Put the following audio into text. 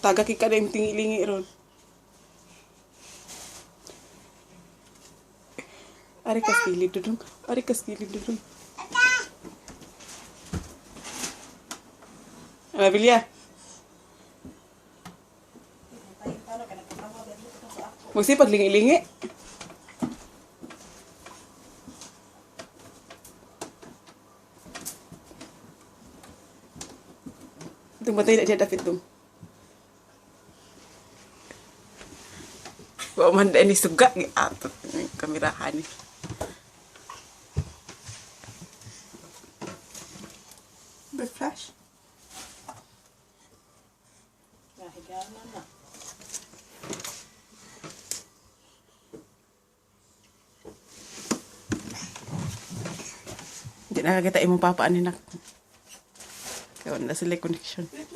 Taga kika na yung tingilingi ron. Ari kas kilid dudung. Ari kas kilid dudung. Ano, Bilya? Magsipag lingi-lingi. Itong batay na siya dapit. Wa man da ni suga gi atot ni kamerahan ni. Ba flash? Hindi nakakita imong papaan ni nak. Kaya na sila connection. You